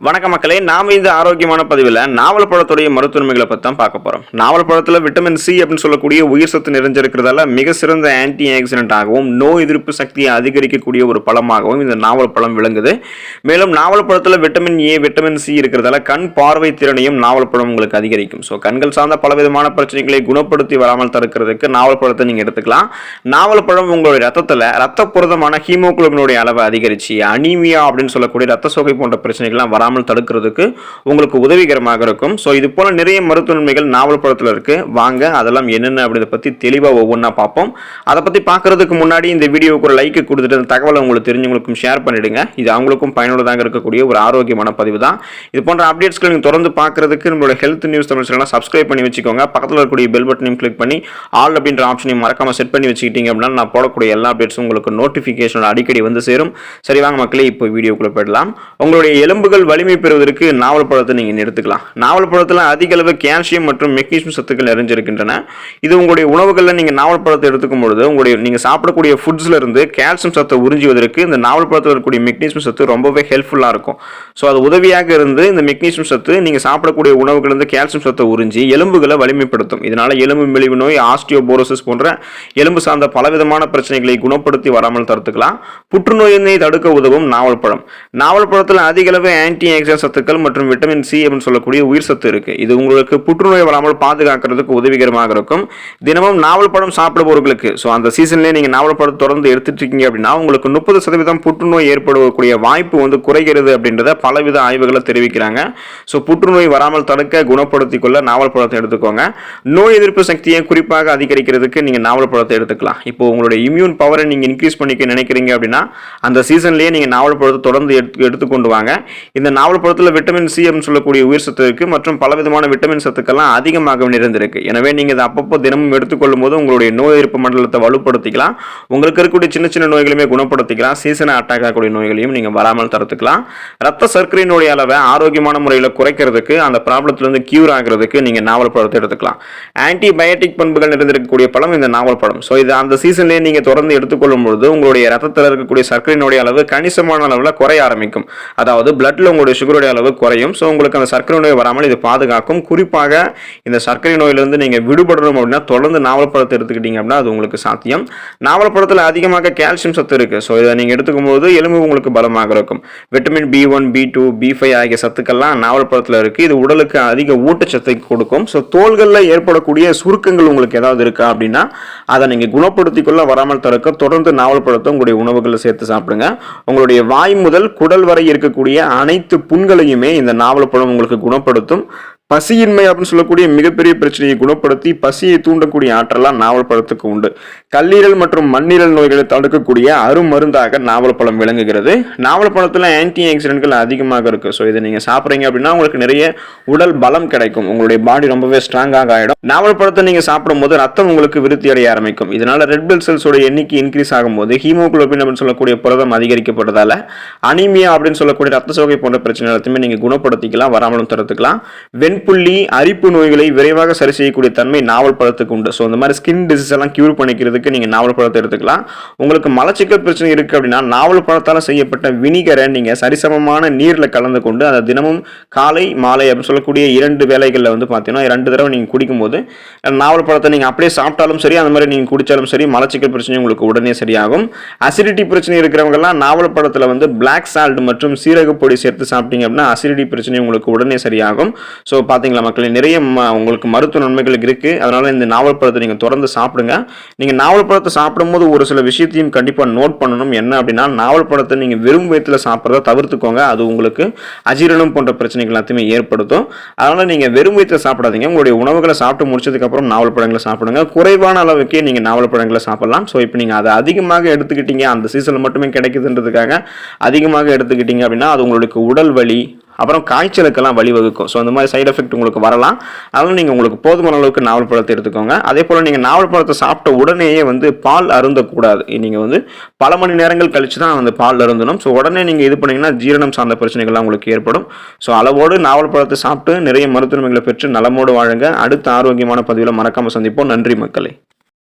வணக்க மக்களே நாம் இந்த ஆரோக்கியமான பதிவில் நாவல் பழத்துடைய மருத்துவமைகளை பற்றி தான் பார்க்க போகிறோம் நாவல் பழத்தில் விட்டமின் சி அப்படின்னு சொல்லக்கூடிய உயிர் சத்து நிறைஞ்சிருக்கிறதால மிக சிறந்த ஆன்டி ஆக்சிடென்ட் ஆகவும் நோய் எதிர்ப்பு சக்தியை அதிகரிக்கக்கூடிய ஒரு பழமாகவும் இந்த நாவல் பழம் விளங்குது. மேலும் நாவல் பழத்தில் விட்டமின் ஏ விட்டமின் சி இருக்கிறதால கண் பார்வை திறனையும் நாவல் பழம் உங்களுக்கு அதிகரிக்கும். ஸோ கண்கள் சார்ந்த பலவிதமான பிரச்சனைகளை குணப்படுத்தி வராமல் தடுக்கிறதுக்கு நாவல் பழத்தை நீங்கள் எடுத்துக்கலாம். நாவல் பழம் உங்களுடைய ரத்தத்தில் ரத்த புரதமான ஹீமோகுளோபினுடைய அளவை அதிகரிச்சு அனீமியா அப்படின்னு சொல்லக்கூடிய ரத்த சோகை போன்ற பிரச்சனைகள்லாம் வராமல் தடுக்கிறதுக்கு உங்களுக்கு உதவிகரமாக இருக்கும். ஸோ இது போல நிறைய மருத்துவ நன்மைகள் நாவல் படத்தில் இருக்கு. வாங்க அதெல்லாம் என்னென்ன அப்படின்றத பற்றி தெளிவாக ஒவ்வொன்றா பார்ப்போம். அதை பற்றி பார்க்கறதுக்கு முன்னாடி இந்த வீடியோவுக்கு ஒரு லைக்கு கொடுத்துட்டு அந்த தகவலை உங்களுக்கு தெரிஞ்சவங்களுக்கும் ஷேர் பண்ணிவிடுங்க இது அவங்களுக்கும் பயனுள்ளதாக இருக்கக்கூடிய ஒரு ஆரோக்கியமான பதிவு தான். இது போன்ற அப்டேட்ஸ்களை நீங்கள் தொடர்ந்து பார்க்கறதுக்கு நம்மளோட ஹெல்த் நியூஸ் தமிழ் சேனலாக சப்ஸ்கிரைப் பண்ணி வச்சுக்கோங்க. பக்கத்தில் இருக்கக்கூடிய பெல் பட்டனையும் கிளிக் பண்ணி ஆல் அப்படின்ற ஆப்ஷனையும் மறக்காமல் செட் பண்ணி வச்சுக்கிட்டீங்க அப்படின்னா நான் போடக்கூடிய எல்லா அப்டேட்ஸும் உங்களுக்கு நோட்டிஃபிகேஷன் அடிக்கடி வந்து சேரும். சரி வாங்க மக்களே இப்போ வீடியோக்குள்ளே போயிடலாம். உங்களுடைய எலும்புகள் வலிமை பெறுவதற்கு நாவல் பழத்தை நீங்கள் எடுத்துக்கலாம். நாவல் பழத்தில் அதிக அளவு கால்சியம் மற்றும் மெக்னீசியம் சத்துக்கள் நிறைஞ்சிருக்கின்றன. இது உங்களுடைய உணவுகளில் நீங்கள் நாவல் பழத்தை எடுத்துக்கும் பொழுது உங்களுடைய நீங்கள் சாப்பிடக்கூடிய ஃபுட்ஸ்ல இருந்து கால்சியம் சத்தை உறிஞ்சுவதற்கு இந்த நாவல் பழத்தில் இருக்கக்கூடிய மெக்னீசியம் சத்து ரொம்பவே ஹெல்ப்ஃபுல்லாக இருக்கும். ஸோ அது உதவியாக இருந்து இந்த மெக்னீசியம் சத்து நீங்கள் சாப்பிடக்கூடிய உணவுகள் இருந்து கால்சியம் சத்தை உறிஞ்சி எலும்புகளை வலிமைப்படுத்தும். இதனால் எலும்பு மெலிவு நோய் ஆஸ்டியோபோரோசிஸ் போன்ற எலும்பு சார்ந்த பலவிதமான பிரச்சனைகளை குணப்படுத்தி வராமல் தடுத்துக்கலாம். புற்றுநோயினை தடுக்க உதவும் நாவல் பழம். நாவல் பழத்தில் அதிக அளவு ஆன்டி ஆக்சிடென்ட் சத்துக்கள் மற்றும் விட்டமின் சி அப்படின்னு சொல்லக்கூடிய உயிர் சத்து இருக்குது இது உங்களுக்கு புற்றுநோய் வராமல் பாதுகாக்கிறதுக்கு உதவிகரமாக இருக்கும். தினமும் நாவல் பழம் சாப்பிடுபவர்களுக்கு ஸோ அந்த சீசன்லேயே நீங்கள் நாவல் பழம் தொடர்ந்து எடுத்துட்டு இருக்கீங்க அப்படின்னா உங்களுக்கு முப்பது சதவீதம் புற்றுநோய் ஏற்படக்கூடிய வாய்ப்பு வந்து குறைகிறது அப்படின்றத பலவித ஆய்வுகளை தெரிவிக்கிறாங்க. ஸோ புற்றுநோய் வராமல் தடுக்க குணப்படுத்திக் கொள்ள நாவல் பழத்தை எடுத்துக்கோங்க. நோய் எதிர்ப்பு சக்தியை குறிப்பாக அதிகரிக்கிறதுக்கு நீங்கள் நாவல் பழத்தை எடுத்துக்கலாம். இப்போ உங்களுடைய இம்யூன் பவரை நீங்கள் இன்க்ரீஸ் பண்ணிக்க நினைக்கிறீங்க அப்படின்னா அந்த சீசன்லேயே நீங்கள் நாவல் பழத்தை தொடர்ந்து எடுத்து எடுத்துக்கொண்டு வாங்க. இந்த நாவல் பழத்தில் விட்டமின் சி அப்படின்னு சொல்லக்கூடிய உயிர் சத்து இருக்கு மற்றும் பலவிதமான விட்டமின் சத்துக்கள்லாம் அதிகமாக நிறைந்திருக்கு. எனவே நீங்கள் இதை அப்பப்போ தினமும் எடுத்துக்கொள்ளும் போது உங்களுடைய நோய் எதிர்ப்பு மண்டலத்தை வலுப்படுத்திக்கலாம். உங்களுக்கு இருக்கக்கூடிய சின்ன சின்ன நோய்களுமே குணப்படுத்திக்கலாம். சீசனை அட்டாக் ஆகக்கூடிய நோய்களையும் நீங்கள் வராமல் தடுத்துக்கலாம். ரத்த சர்க்கரையினுடைய அளவை ஆரோக்கியமான முறையில் குறைக்கிறதுக்கு அந்த ப்ராப்ளத்திலிருந்து கியூர் ஆகிறதுக்கு நீங்கள் நாவல் பழத்தை எடுத்துக்கலாம். ஆன்டிபயோட்டிக் பண்புகள் நிறைந்திருக்கக்கூடிய பழம் இந்த நாவல் பழம் ஸோ இது அந்த சீசன்லேயே நீங்கள் தொடர்ந்து எடுத்துக்கொள்ளும் பொழுது உங்களுடைய ரத்தத்தில் இருக்கக்கூடிய சர்க்கரையினுடைய அளவு கணிசமான அளவில் குறைய ஆரம்பிக்கும். அதாவது பிளட்டில் உங்களுடைய சுகருடைய அளவு குறையும். ஸோ உங்களுக்கு அந்த சர்க்கரை நோய் வராமல் இது பாதுகாக்கும். குறிப்பாக இந்த சர்க்கரை நோயிலிருந்து நீங்கள் விடுபடணும் அப்படின்னா தொடர்ந்து நாவல் பழத்தை எடுத்துக்கிட்டீங்க அப்படின்னா அது உங்களுக்கு சாத்தியம். நாவல் பழத்தில் அதிகமாக கால்சியம் சத்து இருக்குது ஸோ இதை நீங்கள் எடுத்துக்கும்போது எலும்பு உங்களுக்கு பலமாக இருக்கும். Vitamin B one B two B five ஆகிய சத்துக்கள்லாம் நாவல் பழத்தில் இருக்குது இது உடலுக்கு அதிக ஊட்டச்சத்தை கொடுக்கும். ஸோ தோள்களில் ஏற்படக்கூடிய சுருக்கங்கள் உங்களுக்கு ஏதாவது இருக்கா அப்படின்னா அதை நீங்கள் குணப்படுத்திக்கொள்ள வராமல் தடுக்க தொடர்ந்து நாவல் பழத்தை உங்களுடைய உணவுகளை சேர்த்து சாப்பிடுங்க. உங்களுடைய வாய் முதல் குடல் வரை இருக்கக்கூடிய அனைத்து புண்களையுமே இந்த நாவல் படம் உங்களுக்கு குணப்படுத்தும். பசியின்மை அப்படின்னு சொல்லக்கூடிய மிகப்பெரிய பிரச்சனையை குணப்படுத்தி பசியை தூண்டக்கூடிய ஆற்றலாம் நாவல் பழத்துக்கு உண்டு. கல்லீரல் மற்றும் மண்ணீரல் நோய்களை தடுக்கக்கூடிய அருமருந்தாக நாவல் பழம் விளங்குகிறது. நாவல் பழத்தில் ஆன்டி ஆக்சிடென்ட்கள் அதிகமாக இருக்கு. ஸோ இதை நீங்கள் சாப்பிட்றீங்க அப்படின்னா உங்களுக்கு நிறைய உடல் பலம் கிடைக்கும். உங்களுடைய பாடி ரொம்பவே ஸ்ட்ராங்காக ஆகிடும் நாவல் பழத்தை நீங்கள் சாப்பிடும்போது ரத்தம் உங்களுக்கு விருத்தி அடைய ஆரம்பிக்கும். இதனால ரெட் பிளட் செல்ஸோட எண்ணிக்கை இன்க்ரீஸ் ஆகும்போது ஹீமோகுளோபின் அப்படின்னு சொல்லக்கூடிய புரதம் அதிகரிக்கப்பட்டதால் அனிமியா அப்படின்னு சொல்லக்கூடிய ரத்த சோகை போன்ற பிரச்சனை எல்லாத்தையுமே நீங்கள் குணப்படுத்திக்கலாம் வராமலும் தடுத்துக்கலாம். வெண்புள்ளி அரிப்பு நோய்களை விரைவாக சரி செய்யக்கூடிய தன்மை நாவல் பழத்துக்கு உண்டு. ஸோ இந்த மாதிரி ஸ்கின் டிசீஸ் எல்லாம் கியூர் பண்ணிக்கிறதுக்கு நீங்கள் நாவல் பழத்தை எடுத்துக்கலாம். உங்களுக்கு மலச்சிக்கல் பிரச்சனை இருக்குது அப்படின்னா நாவல் பழத்தால் செய்யப்பட்ட வினிகரை நீங்கள் சரிசமமான நீரில் கலந்து கொண்டு அதை தினமும் காலை மாலை அப்படின்னு சொல்லக்கூடிய இரண்டு வேலைகளில் வந்து பார்த்தீங்கன்னா ரெண்டு தடவை நீங்கள் குடிக்கும்போது நாவல் பழத்தை நீங்கள் அப்படியே சாப்பிட்டாலும் சரி அந்த மாதிரி நீங்கள் குடித்தாலும் சரி மலச்சிக்கல் பிரச்சனை உங்களுக்கு உடனே சரியாகும். அசிடிட்டி பிரச்சனை இருக்கிறவங்கலாம் நாவல் பழத்தில் வந்து பிளாக் சால்ட் மற்றும் சீரக பொடி சேர்த்து சாப்பிட்டீங்க அப்படின்னா அசிடிட்டி பிரச்சனை உங்களுக்கு உடனே சரியாகும். ஸோ பார்த்தீங்களா மக்களே? நிறைய ம- உங்களுக்கு மருத்துவ நன்மைகள் இருக்குது அதனால் இந்த நாவல் பழத்தை நீங்கள் தொடர்ந்து சாப்பிடுங்க. நீங்கள் நாவல் பழத்தை சாப்பிடும்போது ஒரு சில விஷயத்தையும் கண்டிப்பாக நோட் பண்ணணும். என்ன அப்படின்னா நாவல் பழத்தை நீங்கள் வெறும் வயிற்றில் சாப்பிட்றத தவிர்த்துக்கோங்க. அது உங்களுக்கு அஜீரணம் போன்ற பிரச்சனைகள் எல்லாத்தையுமே ஏற்படுத்தும். அதனால் நீங்கள் வெறும் வயிற்றில் சாப்பிடாதீங்க. உங்களுடைய உணவுகளை சாப்பிட்டு முடிச்சதுக்கப்புறம் நாவல் பழங்களை சாப்பிடுங்க. குறைவான அளவுக்கே நீங்கள் நாவல் பழங்களை சாப்பிடலாம். ஸோ இப்போ நீங்கள் அதை அதிகமாக எடுத்துக்கிட்டீங்க. அந்த சீசனில் மட்டுமே கிடைக்குதுன்றதுக்காக அதிகமாக எடுத்துக்கிட்டீங்க அப்படின்னா அது உங்களுக்கு உடல் வலி அப்புறம் காய்ச்சலுக்கெல்லாம் வழிவகுக்கும். ஸோ அந்த மாதிரி சைடு எஃபெக்ட் உங்களுக்கு வரலாம். அதனால் நீங்கள் உங்களுக்கு போதுமான அளவுக்கு நாவல் பழத்தை எடுத்துக்கோங்க. அதே போல் நீங்கள் நாவல் பழத்தை சாப்பிட்ட உடனேயே வந்து பால் அருந்தக்கூடாது. நீங்கள் வந்து பல மணி நேரங்கள் கழித்து தான் வந்து பால் அருந்தணும். ஸோ உடனே நீங்கள் இது பண்ணிங்கன்னா ஜீரணம் சார்ந்த பிரச்சனைகள்லாம் உங்களுக்கு ஏற்படும். ஸோ அளவோடு நாவல் பழத்தை சாப்பிட்டு நிறைய மருத்துவமைகளை பெற்று நலமோடு வாழுங்க. அடுத்த ஆரோக்கியமான பதிவில் மறக்காமல் சந்திப்போம். நன்றி மக்களே.